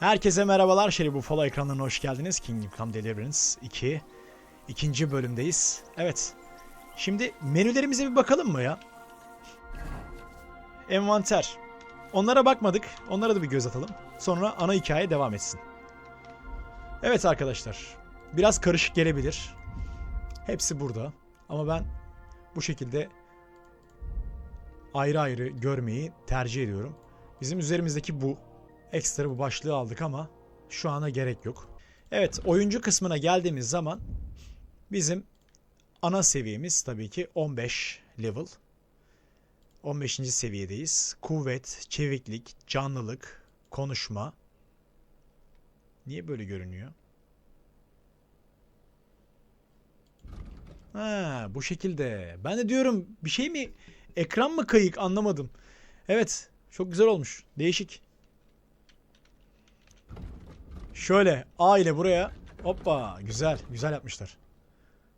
Herkese merhabalar. Şerif Buffalo ekranlarına hoş geldiniz. Kingdom Come Deliverance 2. ikinci bölümdeyiz. Evet. Şimdi menülerimize bir bakalım mı ya? Envanter. Onlara bakmadık. Onlara da bir göz atalım. Sonra ana hikaye devam etsin. Evet arkadaşlar. Biraz karışık gelebilir. Hepsi burada. Ama ben bu şekilde ayrı ayrı görmeyi tercih ediyorum. Bizim üzerimizdeki bu. Ekstra bu başlığı aldık ama şu ana gerek yok. Evet oyuncu kısmına geldiğimiz zaman bizim ana seviyemiz tabii ki 15 level. 15. seviyedeyiz. Kuvvet, çeviklik, canlılık, konuşma. Niye böyle görünüyor? Ha, bu şekilde. Ben de diyorum bir şey mi? Ekran mı kayık anlamadım. Evet, çok güzel olmuş. Değişik. Şöyle A ile buraya. Hoppa, güzel. Güzel yapmışlar.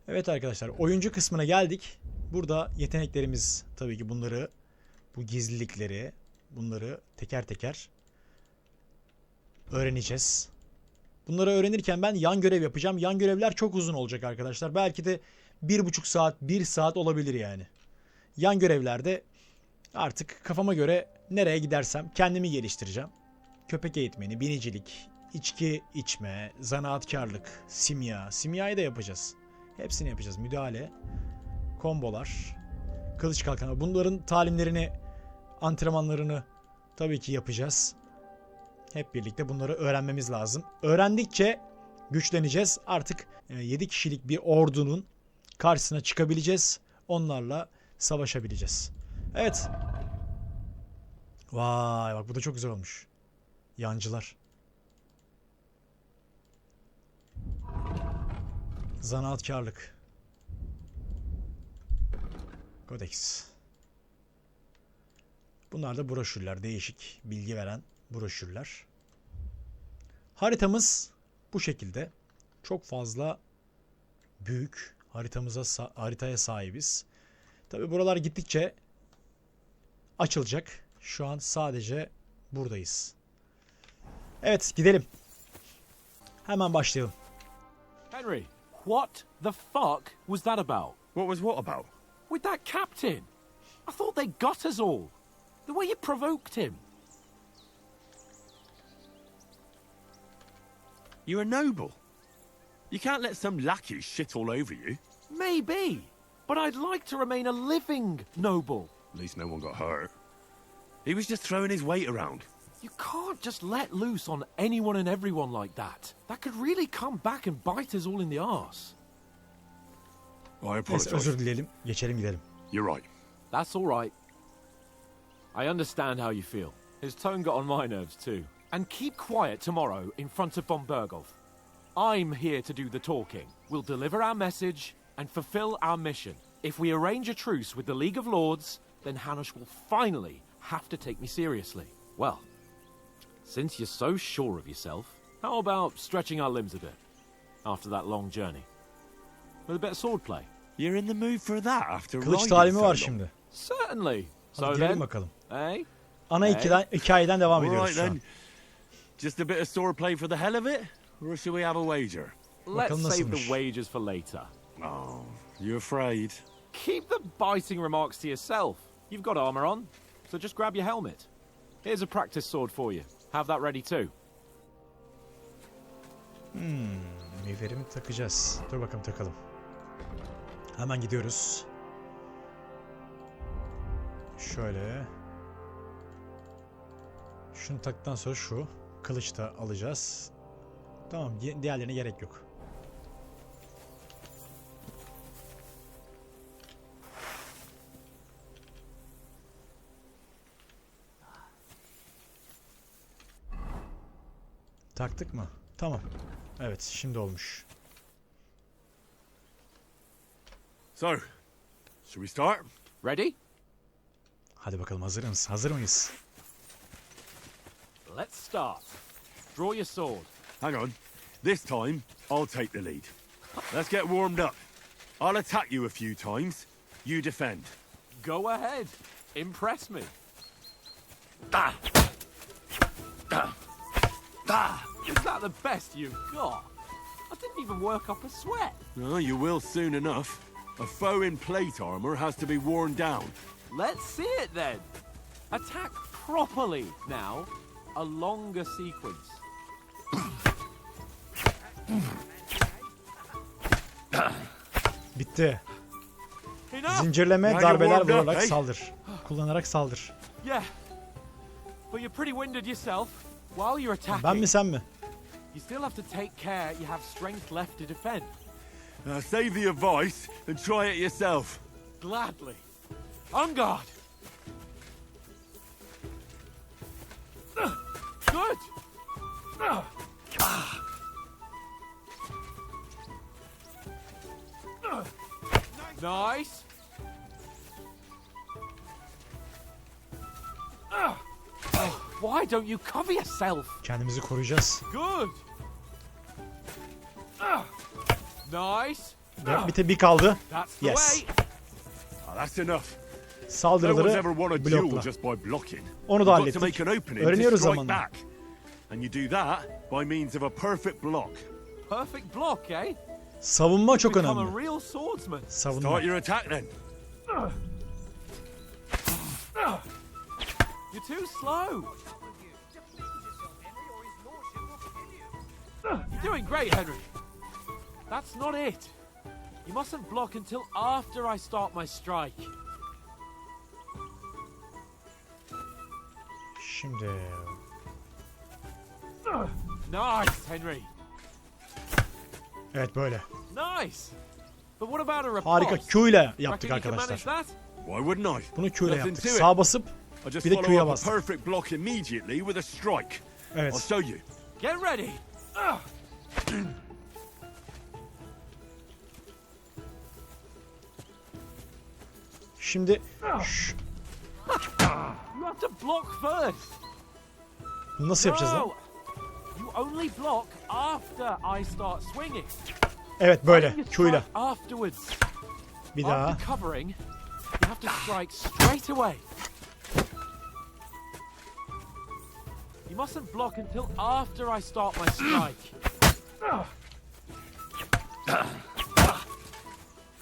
Evet arkadaşlar, oyuncu kısmına geldik. Burada yeteneklerimiz tabii ki bunları bu gizlilikleri bunları teker teker öğreneceğiz. Bunları öğrenirken ben yan görev yapacağım. Yan görevler çok uzun olacak arkadaşlar. Belki de bir buçuk saat, bir saat olabilir yani. Yan görevlerde artık kafama göre nereye gidersem kendimi geliştireceğim. Köpek eğitmeni, binicilik, içki içme, zanaatkarlık, simya. Simyayı da yapacağız. Hepsini yapacağız. Müdahale, kombolar, kılıç kalkanı. Bunların talimlerini, antrenmanlarını tabii ki yapacağız. Hep birlikte bunları öğrenmemiz lazım. Öğrendikçe güçleneceğiz. Artık 7 kişilik bir ordunun karşısına çıkabileceğiz. Onlarla savaşabileceğiz. Evet. Vay bak bu da çok güzel olmuş. Yancılar. Zanaatkarlık. Kodeks. Bunlar da broşürler. Değişik bilgi veren broşürler. Haritamız bu şekilde. Çok fazla büyük haritamıza haritaya sahibiz. Tabi buralar gittikçe açılacak. Şu an sadece buradayız. Evet gidelim. Hemen başlayalım. Henry, what the fuck was that about? What was what about? With that captain? I thought they got us all. The way you provoked him. You're a noble. You can't let some lackey shit all over you. Maybe. But I'd like to remain a living noble. At least no one got hurt. He was just throwing his weight around. You can't just let loose on anyone and everyone like that. That could really come back and bite us all in the arse. I Neyse apologize. özür dileyelim. Geçelim gidelim. You're right. That's all right. I understand how you feel. His tone got on my nerves too. And keep quiet tomorrow in front of von Berghoff. I'm here to do the talking. We'll deliver our message and fulfill our mission. If we arrange a truce with the League of Lords, then Hanush will finally have to take me seriously. Well, since you're so sure of yourself, how about stretching our limbs a bit after that long journey? With a bit of swordplay? You're in the mood for that after Kılıç riding talimi so var long? şimdi. Certainly. So Hadi gidelim then, bakalım. eh? Ana Hey. hikayeden, hikayeden devam All ediyoruz right şu an. then. Just a bit of swordplay for the hell of it? Or should we have a wager? Let's Bakalım save nasılmış? the wages for later. Oh, you afraid? Keep the biting remarks to yourself. You've got armor on, so just grab your helmet. Here's a practice sword for you. Have that ready too. Miğferimi takacağız. Dur bakalım takalım. Hemen gidiyoruz. Şöyle. Şunu taktıktan sonra şu. Kılıç da alacağız. Tamam di- diğerlerine gerek yok. Taktık mı? Tamam. Evet şimdi olmuş. So, should we start? Ready? Hadi bakalım hazır mıyız? Hazır mıyız? Let's start. Draw your sword. Hang on. This time, I'll take the lead. Let's get warmed up. I'll attack you a few times. You defend. Go ahead. Impress me. Ah! Ah! Is that the best you've got? I didn't even work up a sweat. Oh, you will soon enough. A foe in plate armor has to be worn down. Let's see it then. Attack properly now. A longer sequence. Bitti. Zincirleme, darbeler vurarak saldır. Kullanarak saldır. Yeah. But you're pretty winded yourself. While you're attacking, Ben mi sen mi? you still have to take care you have strength left to defend. Now save the advice and try it yourself. Gladly. On guard. Good. Nice. Why don't you cover yourself? Kendimizi koruyacağız. Good. Nice. Ve bir, te- bir kaldı. That's the Yes. way. Ah, that's enough. No one's Saldırıları ever won a duel blokla. just by blocking. Onu da You've got to hallettik. make an opening Öğreniyoruz strike zamanla. back. And you do that by means of a perfect block. Perfect block, eh? Savunma çok Become önemli. a real swordsman. Savunma. Start your attack then. You're too slow. You're doing great, Henry. That's not it. You mustn't block until after I start my strike. Şimdi Nice, Henry. evet böyle. Nice. But what about a? Harika Q ile yaptık arkadaşlar. that? Why wouldn't I? Bunu Q ile yaptık. Sağ basıp I just Bir de follow Q'ya up a bastık. perfect block immediately with a strike. I'll evet. show you. Get ready. Şimdi şş, You have to block first. bunu nasıl yapacağız lan? No. You only block after I start swinging. Evet böyle You Q ile. strike Afterwards. Bir daha. You have to strike straight away. You mustn't block until after I start my strike.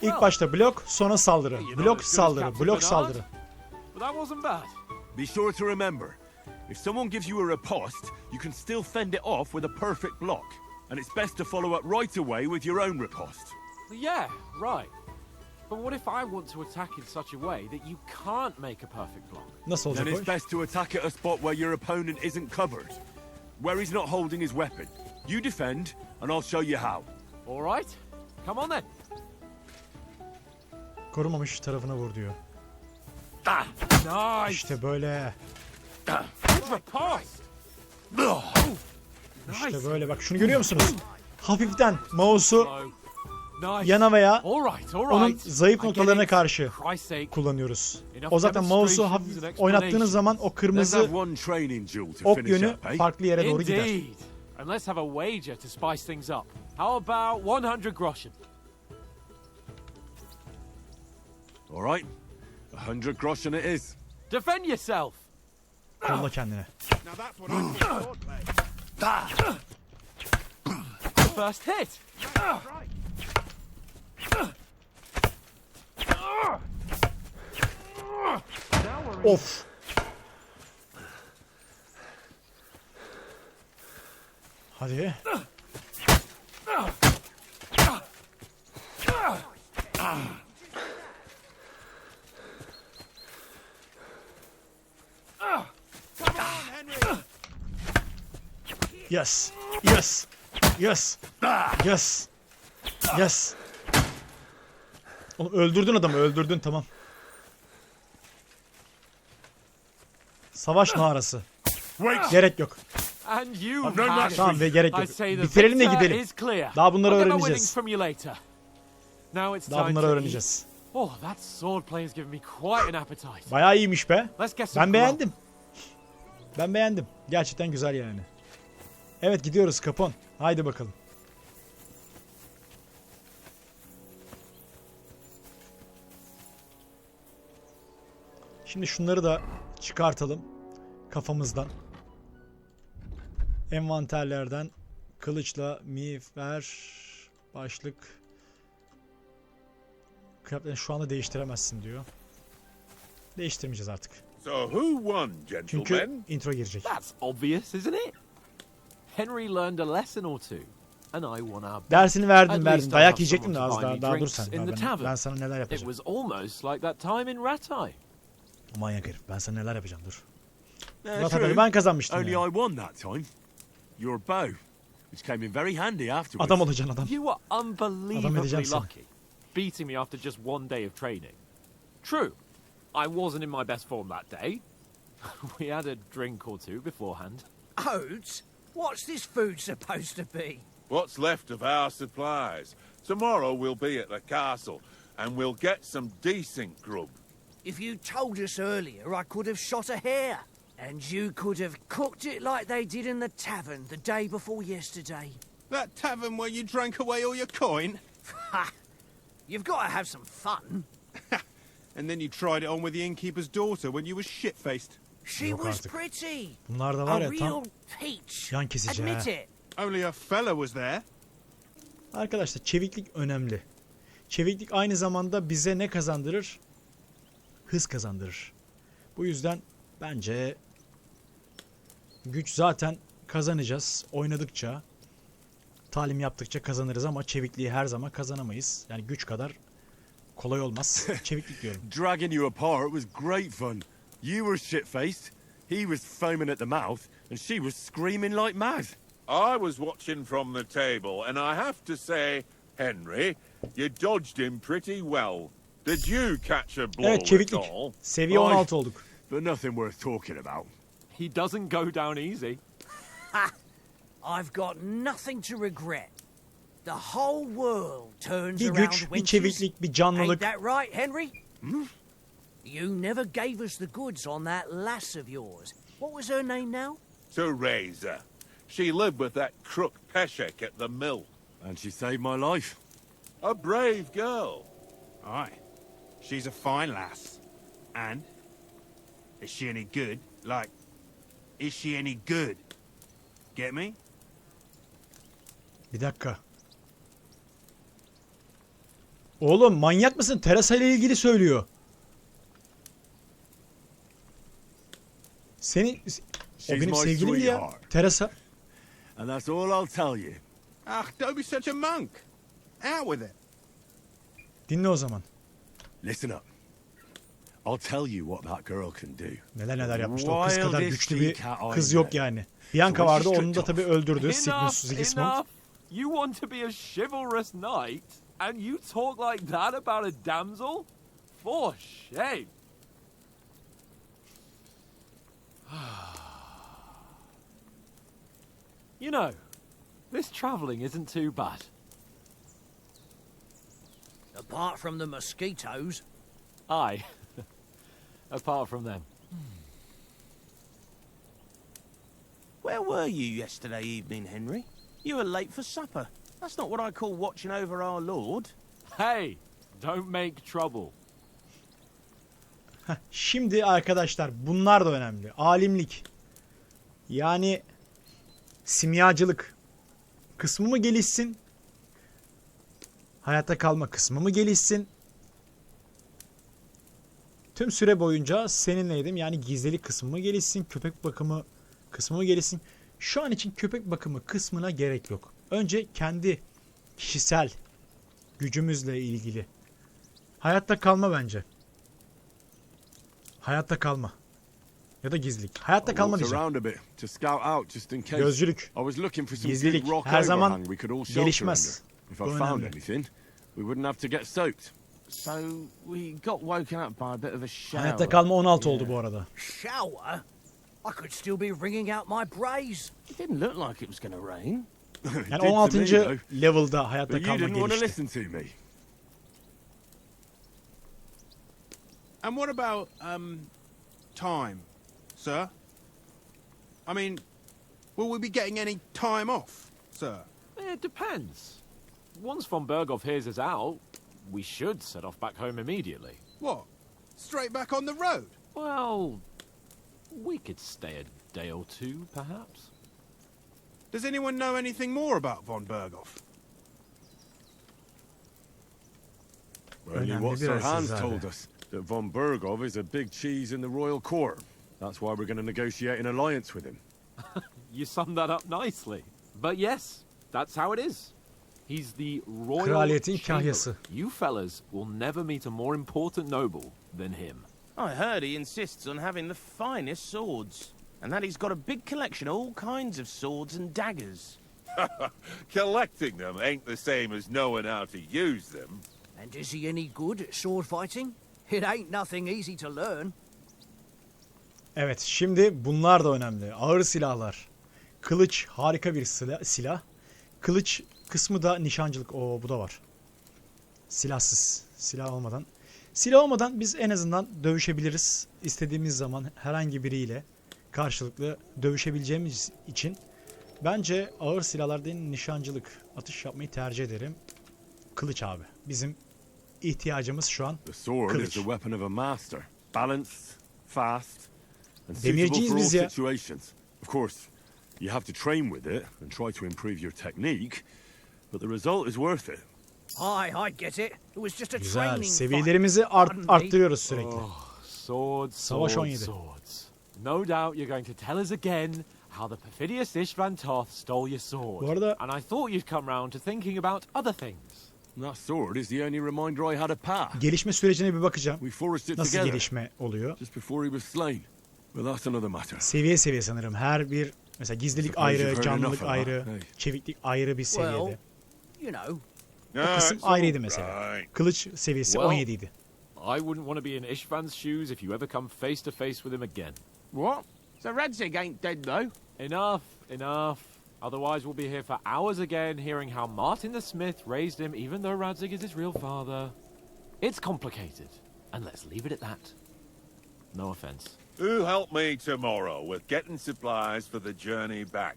İlk başta blok sonra saldırı. You know Blok as saldırı. Blok saldırı. But that wasn't bad. Be sure to remember, if someone gives you a riposte, you can still fend it off with a perfect block. And it's best to follow up right away with your own riposte. Yeah, right. But what if I want to attack in such a way that you can't make a perfect block? Nasıl Then olacak o it's iş? best to attack at a spot where your opponent isn't covered. Where he's not holding his weapon. You defend, and I'll show you how. All right. Come on then. Korumamış tarafına vur diyor. Nice. İşte böyle. İşte Nice. böyle. Bak şunu görüyor musunuz? Hafiften mouse'u Slow. Yana veya onun zayıf noktalarına karşı kullanıyoruz. O zaten mouse'u hafif oynattığınız zaman o kırmızı ok yönü farklı yere doğru gider. And let's have a wager to spice things up. How about 100 groschen? All right. A hundred groschen it is. Defend yourself. Kolla kendine. First hit. Of. Hadi. Yes. Yes. Yes. Yes. Yes. Oğlum öldürdün adamı öldürdün tamam. Savaş mağarası. Gerek yok. Tamam ve gerek yok. Bitirelim de gidelim. Daha bunları öğreneceğiz. Daha bunları öğreneceğiz. Oh, that sword play has given me quite an appetite. Bayağı iyiymiş be. Ben beğendim. Ben beğendim. Gerçekten güzel yani. Evet gidiyoruz Kapon. Haydi bakalım. Şimdi şunları da çıkartalım kafamızdan. Envanterlerden kılıçla miğfer başlık kıyafetlerini şu anda değiştiremezsin diyor. Değiştirmeyeceğiz artık. So who won, Çünkü gentlemen? intro girecek. That's obvious, isn't it? Henry learned a lesson or two, and I won our. Dersini verdim verdim. Dayak yiyecektim de az daha, daha dur sen. Daha ben, ben sana neler It yapacağım. was almost like that time in Rattay. Manyak herif. Ben sana neler yapacağım dur. Yeah, Murat true. Akali ben kazanmıştım Only yani. I won that time. Your bow, which came in very handy afterwards. Adam olacaksın adam. You were Adam unbelievably edeceğim seni. lucky, beating me after just one day of training. True, I wasn't in my best form that day. we had a drink or two beforehand. Oats? What's this food supposed to be? What's left of our supplies? Tomorrow we'll be at the castle, and we'll get some decent grub. If you told us earlier, I could have shot a hare. And you could have cooked it like they did in the tavern the day before yesterday. That tavern where you drank away all your coin? Ha! You've got to have some fun. And then you tried it on with the innkeeper's daughter when you were shit-faced. She Yok was artık. pretty. Bunlar da var A ya real tam peach. yan kesici Admit ha. it. Only a fella was there. Arkadaşlar çeviklik önemli. Çeviklik aynı zamanda bize ne kazandırır? Hız kazandırır. Bu yüzden bence güç zaten kazanacağız oynadıkça. Talim yaptıkça kazanırız ama çevikliği her zaman kazanamayız. Yani güç kadar kolay olmaz. Çeviklik diyorum. Dragging you apart was great fun. You were shit-faced, he was foaming at the mouth, and she was screaming like mad. I was watching from the table, and I have to say, Henry, you dodged him pretty well. Did you catch a blow Evet at çeviklik. all? Seviye Ay. 16 olduk. But nothing worth talking about. He doesn't go down easy. I've got nothing to regret. The whole world turns Bir around güç, bir çeviklik, bir Ain't that right, Henry? Hmm? You never gave us the goods on that lass of yours. What was her name now? Teresa. She lived with that crook Peshek at the mill. And she saved my life. A brave girl. Aye. She's a fine lass. And? Is she any good? Like, is she any good? Get me? Bir dakika. Oğlum manyak mısın? Teresa ile ilgili söylüyor. Senin o benim my sevgilimdi ya. Teresa. And that's all I'll tell you. Ah, don't be such a monk. Out with it. Dinle o zaman. Listen up. I'll tell you what that girl can do. Neler neler yapmıştı. O kız kadar güçlü bir kız yok yani. Bianca vardı onu da tabii öldürdü. Sigmund enough, Sigismund. enough. You want to be a chivalrous knight, and you talk like that about a damsel? For shame. you know, this travelling isn't too bad. Apart from the mosquitoes. Aye. Apart from them. Where were you yesterday evening, Henry? You were late for supper. That's not what I call watching over our Lord. Hey, don't make trouble. Şimdi arkadaşlar bunlar da önemli. Alimlik. Yani simyacılık kısmı mı gelişsin? Hayatta kalma kısmı mı gelişsin? Tüm süre boyunca seninleydim. Yani gizlilik kısmı mı gelişsin? Köpek bakımı kısmı mı gelişsin? Şu an için köpek bakımı kısmına gerek yok. Önce kendi kişisel gücümüzle ilgili. Hayatta kalma bence. Hayatta kalma. Ya da gizlilik. Hayatta kalma diyeceğim. Gözcülük. Gizlilik her zaman gelişmez. Bu önemli. Anything, we wouldn't have to get soaked. So we got woken up by a bit of a shower. Hayatta kalma 16 oldu bu arada. Shower? I could still be wringing out my brays. It didn't look like it was going to rain. It Yani did to 16. me, level'da hayatta But you didn't want to listen to me. And what about, um, time, sir? I mean, will we be getting any time off, sir? It depends. Once von Berghoff hears us out, we should set off back home immediately. What? Straight back on the road? Well, we could stay a day or two, perhaps. Does anyone know anything more about von Berghoff? Only Önemli what Sir Hans told us that von Bergov is a big cheese in the royal court. That's why we're going to negotiate an alliance with him. You summed that up nicely. But yes, that's how it is. He's the royal Kraliyetin kahyası. You fellas will never meet a more important noble than him. I heard he insists on having the finest swords, and that he's got a big collection of all kinds of swords and daggers. Collecting them ain't the same as knowing how to use them. And is he any good at sword fighting? It ain't nothing easy to learn. Evet şimdi bunlar da önemli. Ağır silahlar. Kılıç harika bir sila- silah. Kılıç kısmı da nişancılık. Oo bu da var. Silahsız. Silah olmadan. Silah olmadan biz en azından dövüşebiliriz. İstediğimiz zaman herhangi biriyle karşılıklı dövüşebileceğimiz için bence ağır silahlar değil nişancılık atış yapmayı tercih ederim. Kılıç abi. Bizim ihtiyacımız şu an Kılıç. Demirciyiz biz ya. Of course, you have to train with it and try to improve your technique, but the result is worth it. Aye, I get it. It was just a güzel. training fight. Seviyelerimizi art- arttırıyoruz sürekli. Swords, Savaş swords, 17. swords. No doubt you're going to tell us again how the perfidious Ishvan Toth stole your sword. Bu arada- And I thought you'd come round to thinking about other things. That sword is the only reminder I had of Pa. Gelişme sürecine bir bakacağım. We forged it Nasıl together gelişme oluyor? just before he was slain. But that's another matter. Seviye seviye sanırım. Her bir mesela gizlilik Suppose you've ayrı, heard canlılık ayrı, hey. çeviklik ayrı bir seviyede. Well, you know, No, kısım it's ayrıydı mesela. right. Kılıç seviyesi Well- 17 idi. I wouldn't want to be in Ishvan's shoes if you ever come face to face with him again. What? So Radzig ain't dead, though? Enough, enough. Otherwise, we'll be here for hours again hearing how Martin the Smith raised him, even though Radzig is his real father. It's complicated, and let's leave it at that. No offense. Who help me tomorrow with getting supplies for the journey back?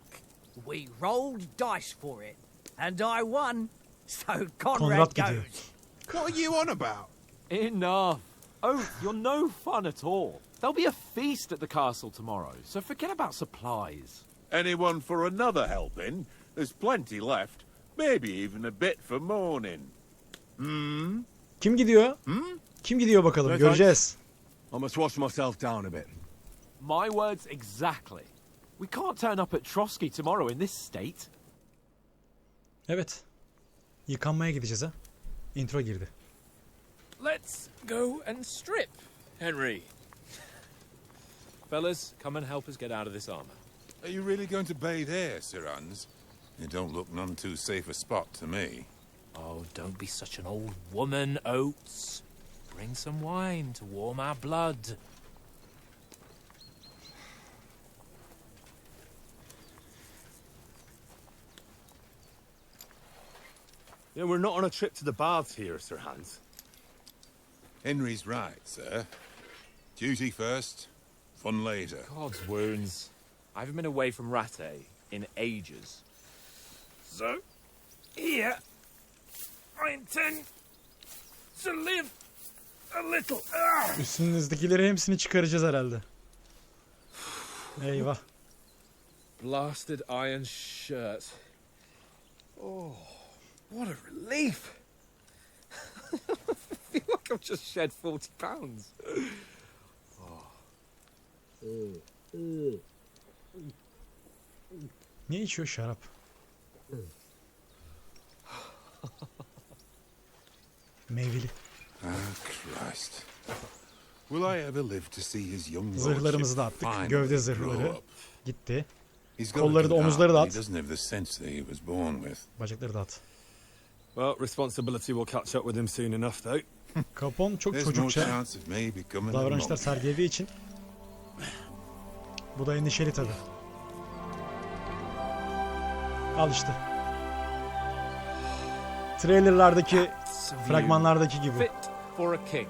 we rolled dice for it, and I won. So Konrad Conrad gidiyor. goes. What are you on about? Enough. Oh, you're no fun at all. There'll be a feast at the castle tomorrow, so forget about supplies. Anyone for another helping? There's plenty left. Maybe even a bit for morning. Hmm? Kim gidiyor? Hmm? Kim gidiyor bakalım? Evet, Göreceğiz. I must wash myself down a bit. My words exactly. We can't turn up at Trotsky tomorrow in this state. Evet. Yıkanmaya gideceğiz ha. Intro girdi. Let's go and strip, Henry. Fellas, come and help us get out of this armor. Are you really going to bathe here, Sir Hans? It don't look none too safe a spot to me. Oh, don't be such an old woman, Oates. Bring some wine to warm our blood. Yeah, we're not on a trip to the baths here, Sir Hans. Henry's right, sir. Duty first, fun later. God's wounds. I haven't been away from Rattay in ages. So, here, I intend to live a little. Ah! Üstünüzdekileri hepsini çıkaracağız herhalde. Eyvah. Blasted iron shirt. Oh, what a relief! I feel like I've just shed 40 pounds. Ne içiyor şarap? Meyveli. Ah, Christ. Will I ever live to see his young Zırhlarımızı da attık. finally Gövde grow zırhları up? gitti. He's got Kolları da, omuzları da at. He doesn't have the sense that he was born with. Bacakları da at. Well, responsibility will catch up with him soon enough, though. Capone çok There's no çocukça chance of me becoming a davranışlar monk. sergilediği için bu da endişeli tabi. Al işte. Trailerlardaki, fragmanlardaki gibi. Fit for a king.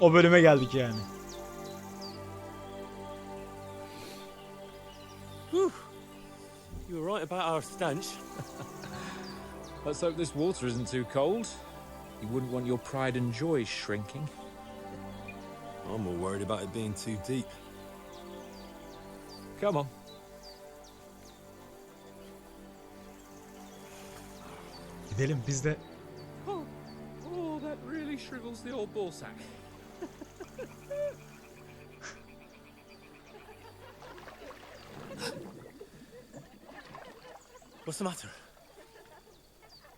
O bölüme geldik yani. You were right about our stench. Let's hope this water isn't too cold. You wouldn't want your pride and joy shrinking. I'm more worried about it being too deep. Come on. Gidelim biz de. Oh, oh that really shrivels the old ball sack. What's the matter?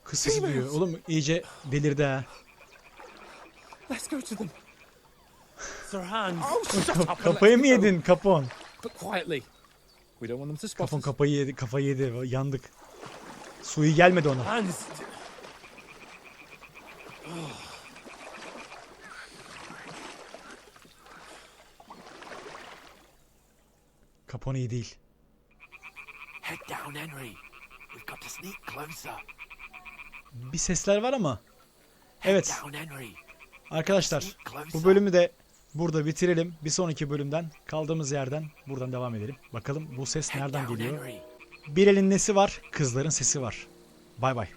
Kız sesi duyuyor. Oğlum iyice delirdi ha. Let's go to them. Sir Hans. Oh, shut up! Kafayı mı yedin kapon? But quietly. We don't want them to spot Kapon kafayı yedi, kafayı yedi. Yandık. Suyu gelmedi ona. Hans. Kapon iyi değil. Head down, Henry. We've got to sneak closer. Bir sesler var ama. Evet arkadaşlar bu bölümü de burada bitirelim. Bir sonraki bölümden kaldığımız yerden buradan devam edelim. Bakalım bu ses nereden geliyor? Bir elin nesi var? Kızların sesi var. Bay bay.